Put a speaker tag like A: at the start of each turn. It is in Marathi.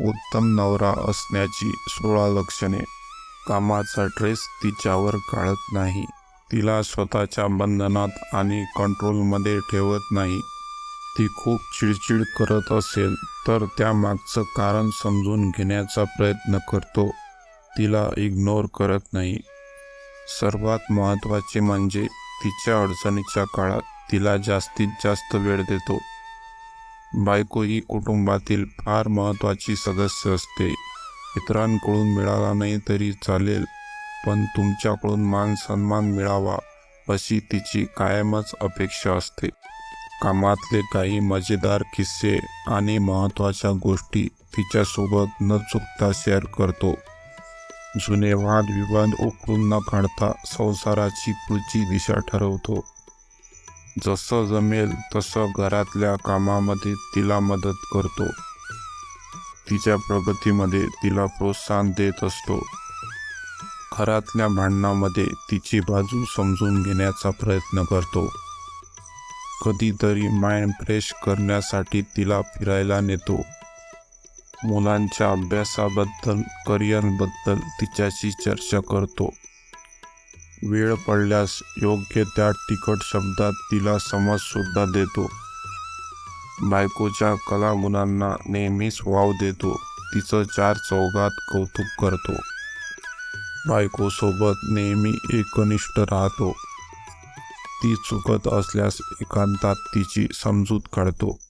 A: उत्तम नवरा असण्याची सोळा लक्षणे. कामाचा ड्रेस तिच्यावर काढत नाही. तिला स्वतःच्या बंधनात आणि कंट्रोलमध्ये ठेवत नाही. ती खूप चिडचिड करत असेल तर त्यामागचं कारण समजून घेण्याचा प्रयत्न करतो. तिला इग्नोर करत नाही. सर्वात महत्त्वाचे म्हणजे तिच्या अडचणीच्या काळात तिला जास्तीत जास्त वेळ देतो. बायको ही कुटुंबातील फार महत्त्वाची सदस्य असते. इतरांकडून मिळाला नाही तरी चालेल पण तुमच्याकडून मान सन्मान मिळावा अशी तिची कायमच अपेक्षा असते. कामातले काही मजेदार किस्से आणि महत्त्वाच्या गोष्टी तिच्यासोबत न चुकता शेअर करतो. जुने वादविवाद उकळून न काढता संसाराची पुढची दिशा ठरवतो. जसं जमेल तसं घरातल्या कामामध्ये तिला मदत करतो. तिच्या प्रगतीमध्ये तिला प्रोत्साहन देत असतो. घरातल्या भांडणामध्ये तिची बाजू समजून घेण्याचा प्रयत्न करतो. कधीतरी माइंड फ्रेश करण्यासाठी तिला फिरायला नेतो. मुलांच्या अभ्यासाबद्दल करिअरबद्दल तिच्याशी चर्चा करतो. वेळ पडल्यास योग्य त्या तिखट शब्दात तिला समजसुद्धा देतो. बायकोच्या कलागुणांना नेहमीच वाव देतो. तिचं चार चौघात कौतुक करतो. बायकोसोबत नेहमी एकनिष्ठ राहतो. ती चुकत असल्यास एकांतात तिची समजूत काढतो.